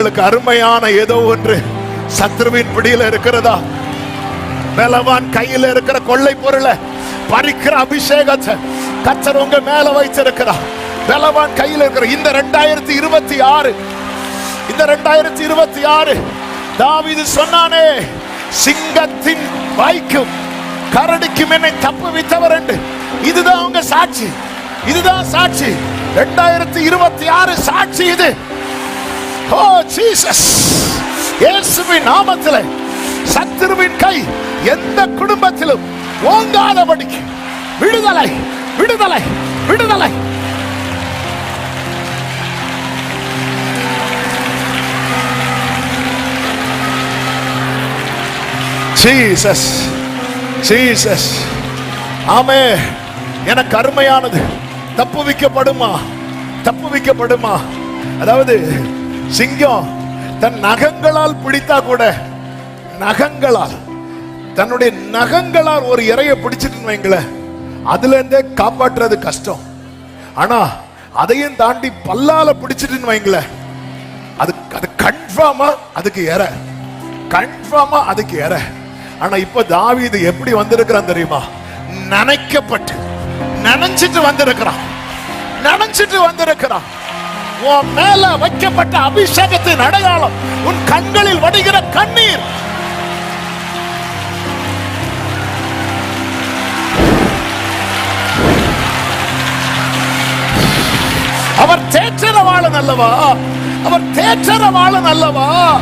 உங்களுக்கு அருமையான ஏதோ ஒன்று சத்ருவின் பிடியில இருக்கிறதா? பலவான் கையில இருக்கிற கொள்ளை பொருளை பறிக்கிற அபிஷேகத்தை கச்சர் உங்க மேல வைச்சிருக்கிறா பலவான் கையில இருக்கிற இந்த ரெண்டாயிரத்தி இருபத்தி ஆறு இந்த ரெண்டாயிரத்தி இருபத்தி ஆறு தாவிது சொன்னானே சிங்கத்தின் வாய்க்கும் கரடிக்கும் என்னை தப்பு வித்தவர் என்று. இதுதான் உங்க சாட்சி. இதுதான் சாட்சி. ரெண்டாயிரத்தி இருபத்தி ஆறு சாட்சி இது. Oh, ஓ ஜீசஸ் இயேசுவின் நாமத்தில் சத்துருவின் கை எந்த குடும்பத்திலும் ஓங்காதபடிக்கு. விடுதலை விடுதலை விடுதலை. ஜீசஸ் ஜீசஸ் ஆமே எனக்கு அருமையானது. தப்பு வைக்கப்படுமா தப்பு வைக்கப்படுமா அதாவது சிங்கம் தன் நகங்களால் பிடித்தா கூட நகங்களால் தன்னுடைய நகங்களால் ஒரு இறைய பிடிச்சிட்டு வைங்களேன் அதுல இருந்தே காப்பாற்றுறது கஷ்டம். ஆனா அதையும் தாண்டி பல்லால பிடிச்சிட்டுன்னு வைங்களேன் அது அது கன்ஃபார்மா அதுக்கு இற. கன்ஃபார்மா அதுக்கு இற. ஆனா இப்ப இது எப்படி வந்திருக்கிறான் தெரியுமா? நினைக்கப்பட்டு நினைச்சிட்டு வந்திருக்கிறான். நினைச்சிட்டு வந்திருக்கிறான். உன் மேல வைக்கப்பட்ட அபிஷேகத்தின் அடையாளம் உன் கண்களில் வடிகிற கண்ணீர். அவர் தேற்றரவாளன் அல்லவா? அவர் தேற்றரவாளன் அல்லவா?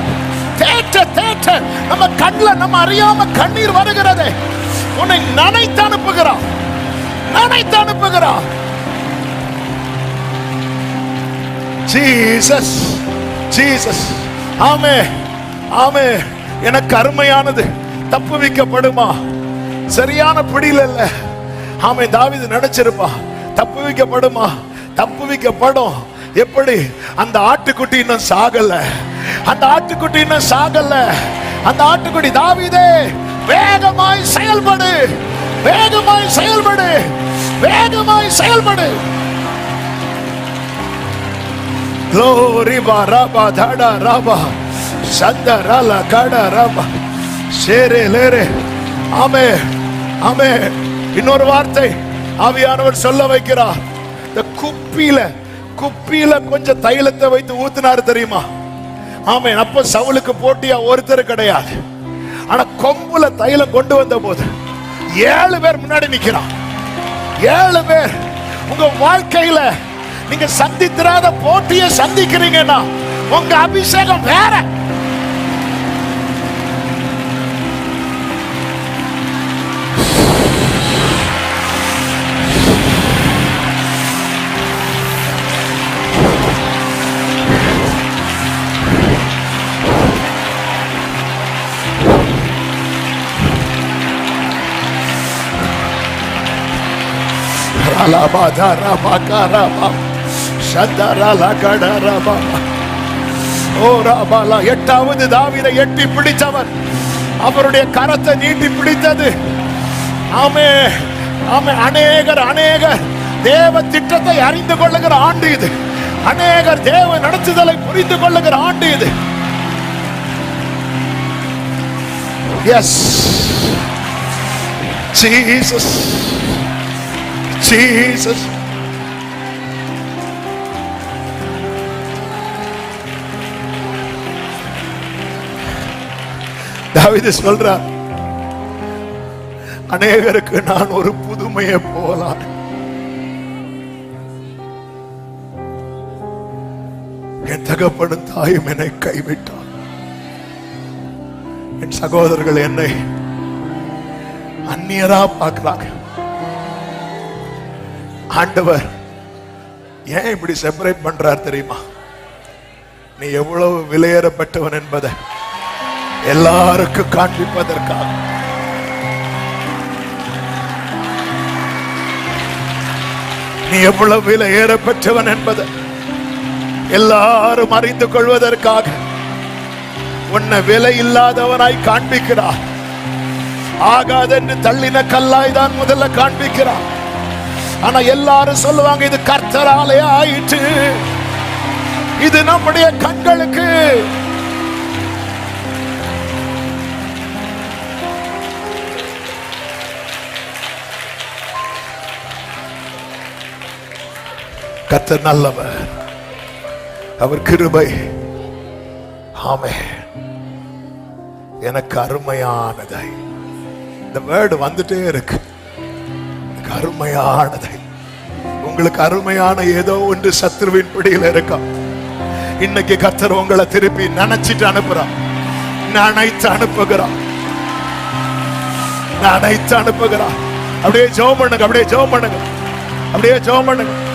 தேற்ற தேற்ற. நம்ம கண்ணில் நம்ம அறியாம கண்ணீர் வருகிறது. உன்னை நனைத்து அனுப்புகிறான் நனைத்து அனுப்புகிறான் ஜீசஸ் ஜீசஸ் ஆமே ஆமே. எனக்கு அருமையானது. தப்பு வைக்கப்படுமா? சரியான பிடியில இல்ல. ஆமே தாவிது நினைச்சிருப்பா. தப்பு வைக்கப்படுமா? தப்பு வைக்கப்படும். எப்படி? அந்த ஆட்டுக்குட்டி இன்னும் சாகல. அந்த ஆட்டுக்குட்டி இன்னும் சாகல. அந்த ஆட்டுக்குட்டி தாவிதே வேகமாய் செயல்படு. வேகமாய் செயல்படு. வேகமாய் செயல்படு. Glory ba dada raba shanda rala kada raba shere lere ஆமே ஆமே இன்னொரு வார்த்தை ஆவியானவர் சொல்ல வைக்கிறார். இந்த குப்பியில குப்பியில கொஞ்சம் தைலத்தை வைத்து ஊத்தினாரு தெரியுமா? ஆமே அப்ப சவுலுக்கு போட்டியா ஒருத்தர் கிடையாது. ஆனா கொம்புல தைலம் கொண்டு வந்த போது ஏழு பேர் முன்னாடி நிக்கிறான் ஏழு பேர். உங்க வாழ்க்கையில நீங்க சந்தித்திராத போட்டிய சந்திக்கிறீங்கன்னா உங்க அபிஷேகம் வேற ரலபதரபகரப, சதரலகடரப. ஓ ரபல, Oh, எட்டாவது தாவிதை எட்டி பிடித்தவர். அவருடைய கரத்தை நீட்டி பிடித்தது. ஆமே ஆமே அநேகர் அநேகர். தேவ திட்டத்தை அறிந்து கொள்ளுகிற ஆண்டு இது. அநேகர் தேவ நடத்துதலை புரிந்து கொள்ளுகிற ஆண்டு இது. எஸ் ஜீசஸ் ஜீசஸ் தாவிது சொல்றார் அநேகருக்கு நான் ஒரு புதுமையை போலாம் என் தகப்பனும் தாயும் என்னை கைவிட்டான் என் சகோதரர்கள் என்னை அந்நியரா பார்க்கிறாங்க. ஆண்டவர் ஏன் இப்படி செப்பரேட் பண்றார் தெரியுமா? நீ எவ்வளவு விலையேறப்பட்டவன் என்பதை. எல்லாருக்கும் காண்பிப்பதற்காக. நீ எவ்வளவு விலை ஏறப்பட்டவன் என்பது எல்லாரும் அறிந்து கொள்வதற்காக உன்னை விலை இல்லாதவனாய் காண்பிக்கிறார். ஆகாதென்று தள்ளின கல்லாய் தான் முதல்ல காண்பிக்கிறார். ஆனா எல்லாரும் சொல்லுவாங்க இது கர்த்தராலே ஆயிற்று. இது நம்முடைய கண்களுக்கு கத்த நல்லவர். அவர் கிருபை. ஆமே எனக்கு அருமையானதை. இந்த வேர்டு வந்துட்டே இருக்கு. எனக்கு அருமையானதை. உங்களுக்கு அருமையான ஏதோ ஒன்று சத்ருவின் பிடியில் இருக்கா? இன்னைக்கு கத்தர் உங்களை திருப்பி நினைச்சிட்டு அனுப்புறான் நினைத்து அனுப்புகிறான் நினைத்து அனுப்புகிறான் அப்படியே ஜோம் பண்ணுங்க அப்படியே ஜோம் பண்ணுங்க. அப்படியே ஜோம் பண்ணுங்க.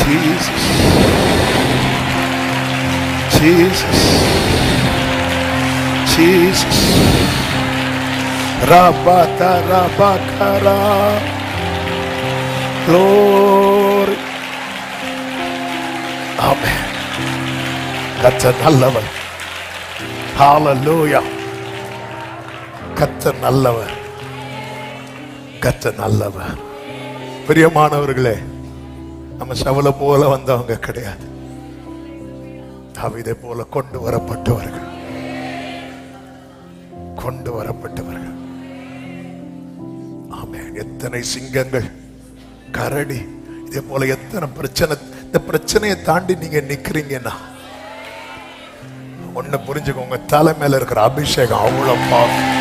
Jesus. Jesus. Jesus. Rabata rabakara. Glory. Amen. கத்த நல்லவர் ஹalleluya கத்த நல்லவர் கத்த நல்லவர் பிரியமானவர்களே நம்ம சவல போல வந்தவங்க கிடையாது. தாவீதை போல கொண்டு வரப்பட்டவர்கள். கொண்டு வரப்பட்டவர்கள். ஆமே எத்தனை சிங்கங்கள் கரடி இதே போல எத்தனை பிரச்சனை இந்த பிரச்சனையை தாண்டி நீங்க நிக்கிறீங்கன்னா ஒண்ணு புரிஞ்சுக்கோங்க தலை மேல இருக்கிற அபிஷேகம் அவ்வளவு powerful.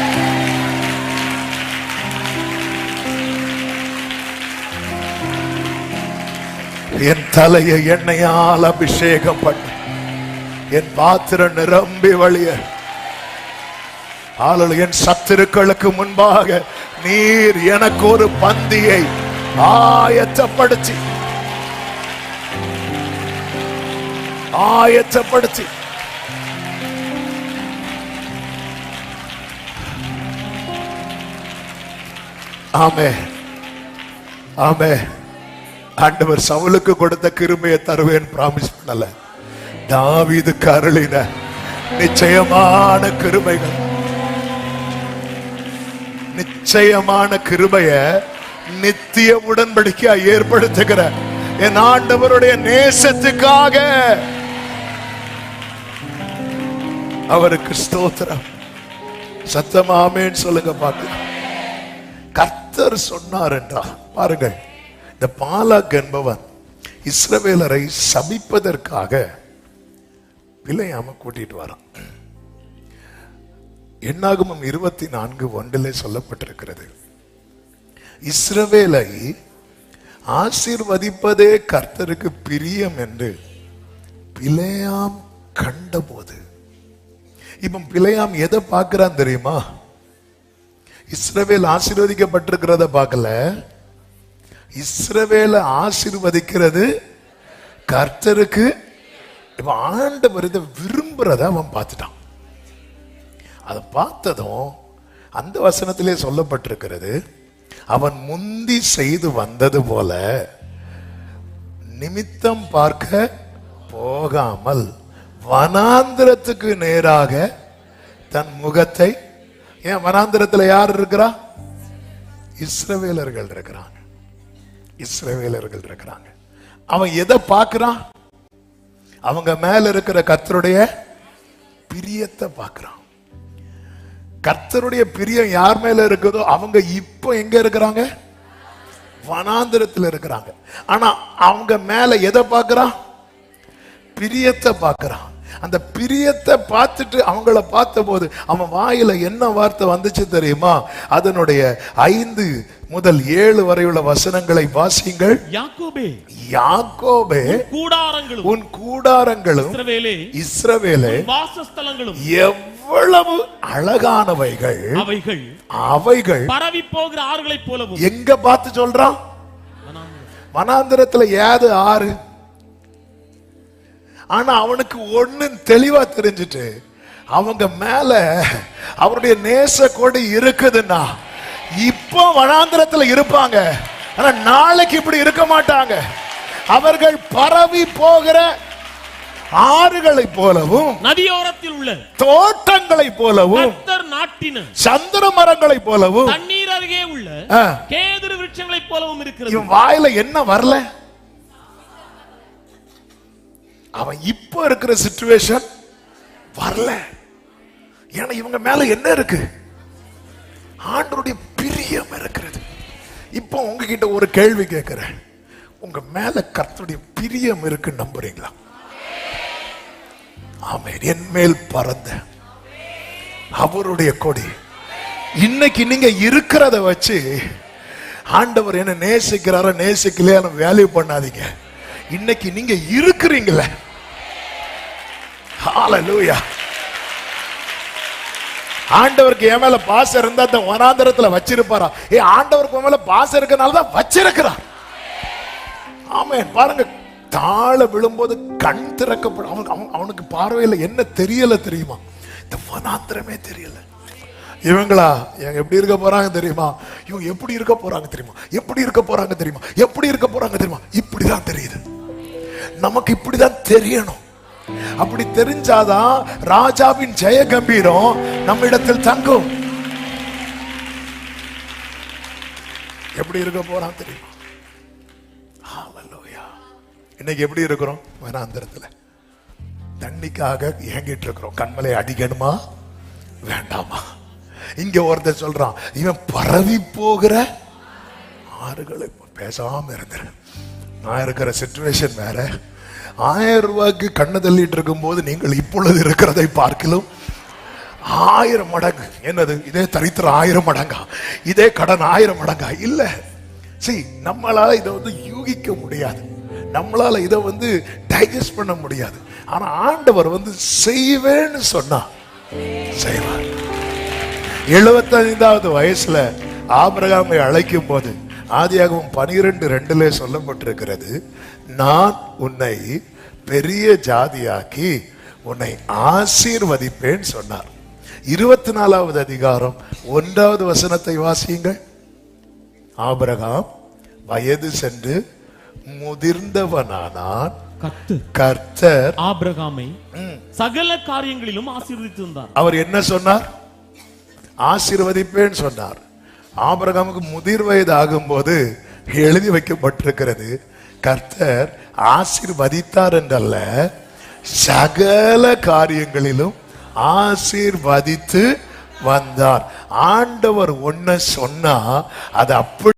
என் தலையை எண்ணெயால் அபிஷேகம் பண்ண என் பாத்திரம் நிரம்பி வழிய. ஆளல் என் சத்துருக்களுக்கு முன்பாக நீர் எனக்கு ஒரு பந்தியை ஆயத்தப்படுத்தி. ஆயத்தப்படுத்தி. ஆமே ஆமே ஆண்டவர் சவுலுக்கு கொடுத்த கிருமையை தருவேன் பிராமிஸ் பண்ணல. தாவீதுக்கு அருளின நிச்சயமான கிருமைகள். நிச்சயமான கிருபைய நித்திய உடன்படிக்கையா ஏற்படுத்துகிற என் ஆண்டவருடைய நேசத்துக்காக. அவருக்கு ஸ்தோத்திரம். சத்தமாமேன்னு சொல்லுங்க பார்த்து கர்த்தர் சொன்னார் என்றா பாருங்கள். இந்த பாலாக் என்பவன் இஸ்ரவேலரை சபிப்பதற்காக பிழையாம கூட்டிட்டு வரான். எண்ணாகமம் இருபத்தி நான்கு ஒன்றிலே சொல்லப்பட்டிருக்கிறது. இஸ்ரவேலை ஆசீர்வதிப்பதே கர்த்தருக்கு பிரியம் என்று பிழையாம் கண்டபோது. இவன் பிழையாம் எதை பார்க்கிறான் தெரியுமா? இஸ்ரவேல் ஆசீர்வதிக்கப்பட்டிருக்கிறத பார்க்கல. இஸ்ரவேலை ஆசிர்வதிக்கிறது கர்த்தருக்கு. இப்போ ஆண்டவர் இதை விரும்புகிறத அவன் பார்த்துட்டான். அதை பார்த்ததும் அந்த வசனத்திலே சொல்லப்பட்டிருக்கிறது அவன் முந்தி செய்து வந்தது போல நிமித்தம் பார்க்க போகாமல் வனாந்திரத்துக்கு நேராக தன் முகத்தை ஏன் வனாந்திரத்துல யார் இருக்கிறா? இஸ்ரவேலர்கள் இருக்கிறாங்க. இஸ்ரவேலர்கள் இருக்கிறாங்க. அவன் எதை பார்க்கிறான்? அவங்க மேல இருக்கிற கர்த்தருடைய பிரியத்தை பார்க்கிறான். கர்த்தருடைய பிரியம் யார் மேல இருக்குதோ அவங்க இப்போ எங்க இருக்கிறாங்க? வனாந்திரத்தில் இருக்கிறாங்க. ஆனா அவங்க மேல எதை பார்க்கறான்? பிரியத்தை பார்க்கிறான். அந்த பிரியத்தை பார்த்துட்டு அவங்கள பார்த்தபோது அவன் வாயில என்ன வார்த்தை வந்துச்சு தெரியுமா? அதனுடைய ஐந்து முதல் ஏழு வரையுள்ள வசனங்களை வாசியுங்கள். யாக்கோபே யாக்கோபே கூடாரங்களும் உன் கூடாரங்களும் இஸ்ரவேலே இஸ்ரவேலே வாசஸ்தலங்களும் எவ்வளவு அழகானவைகள். அவைகள் அவைகள். பரவி போகிற ஆறுகளைப் போலவும். எங்க பார்த்து சொல்றான்? வனாந்திரத்துல ஏது ஆறு? ஆனா அவனுக்கு ஒண்ணு தெளிவா தெரிஞ்சுட்டு அவங்க மேல அவருடைய நேச கொடி இருக்குதுன்னா இப்போ வனாந்திரத்துல இருப்பாங்க. ஆனா நாளைக்கு இப்படி இருக்க மாட்டாங்க. அவர்கள் பரவி போகிற ஆறுகளைப் போலவும் நதியோரத்தில் உள்ள தோட்டங்களைப் போலவும் நாட்டின சந்திர மரங்களைப் போலவும் தண்ணீர் அருகே உள்ள கேதுரு விருட்சங்களைப் போலவும் இருக்கிறது. வாயில என்ன வரல? அவன் இப்போ இருக்கிற சுச்சுவேஷன் வரல. ஏன்னா இவங்க மேல என்ன இருக்கு? ஆண்டருடைய பிரியம் இருக்கிறது. இப்போ உங்ககிட்ட ஒரு கேள்வி கேட்கிறேன். உங்க மேல கர்த்தருடைய பிரியம் இருக்கு நம்புறீங்களா? ஆமென். என் மேல் பறந்த அவருடைய கொடி. இன்னைக்கு நீங்க இருக்கிறத வச்சு ஆண்டவர் என்ன நேசிக்கிறாரோ நேசிக்கலையான வேல்யூ பண்ணாதீங்க. இன்னைக்கு நீங்க இருக்கிறீங்களே. ஹalleluya ஆண்டவருக்கு என் மேல பாசம் இருந்தா அந்த வனாந்தரத்துல வச்சிருப்பாரா. ஏ ஆண்டவருக்கு மேல பாசம் இருக்கனால தான் வச்சிருக்கிறார். ஆமென். பாருங்க தாழ விழும்போது கண் திறக்கப்படும். அவனுக்கு அவன்- அவனுக்கு பார்வையில் என்ன தெரியல தெரியுமா? இந்த வனாந்திரமே தெரியல. இவங்களா இவங்க எப்படி இருக்க போறாங்க தெரியுமா? இவங்க எப்படி இருக்க போறாங்க தெரியுமா? எப்படி இருக்க போறாங்க தெரியுமா? எப்படி இருக்க போறாங்க தெரியுமா? இப்படிதான் தெரியுது. நமக்கு இப்படிதான் தெரியணும். அப்படி தெரிஞ்சாதான் ராஜாவின் ஜெய கம்பீரம் நம்ம இடத்தில் தங்கும். எப்படி இருக்க போறான் தெரியுமா? இன்னைக்கு எப்படி இருக்கிறோம்? வனாந்திரத்துல தண்ணிக்காக ஏங்கிட்டு இருக்கிறோம். கண்மலை அடிக்கணுமா? வேண்டாமா? இங்க ஒருத்தர் சொல்றான் இவன் பரவி போகிற ஆறுகளை. பேசாம இருந்துரு. நான் இருக்கிற சிச்சுவேஷன் வேற. ஆயிரம் ரூபாய்க்கு கண்ணு தள்ளிட்டு இருக்கும்போது நீங்கள் இப்பொழுது இருக்கிறதை பார்க்கலும். ஆயிரம் மடங்கு. என்னது? இதே தரித்திரம் ஆயிரம் மடங்கா? இதே கடன் ஆயிரம் மடங்கா? இல்ல. சரி நம்மளால இதை வந்து யூகிக்க முடியாது. நம்மளால இதை வந்து டைஜஸ்ட் பண்ண முடியாது. ஆனா ஆண்டவர் வந்து செய்வேன்னு சொன்னா செய்வார். எழுபத்தைந்தாவது வயசுல ஆபிரகாமை அழைக்கும் போது ஆதியாகவும் பனிரெண்டு ரெண்டுல சொல்லப்பட்டிருக்கிறது நான் உன்னை பெரிய ஜாதியாக்கி உன்னை ஆசீர்வதிப்பேன் சொன்னார். இருபத்தி நாலாவது அதிகாரம் ஒன்றாவது வசனத்தை வாசியுங்கள். ஆபிரகாம் வயது சென்று முதிர்ந்தவனானான். கர்த்தர் ஆபிரகாமை சகல காரியங்களிலும் ஆசீர்வதித்திருந்தார். அவர் என்ன சொன்னார்? ஆசீர்வதிப்பேன் சொன்னார். ஆபரகாமுக்கு முதிர் வயது ஆகும்போது எழுதி வைக்கப்பட்டிருக்கிறது. கர்த்தர் ஆசிர்வதித்தார் என்றல்ல சகல காரியங்களிலும் ஆசீர்வதித்து வந்தார். ஆண்டவர் ஒன்ன சொன்னா அது அப்படி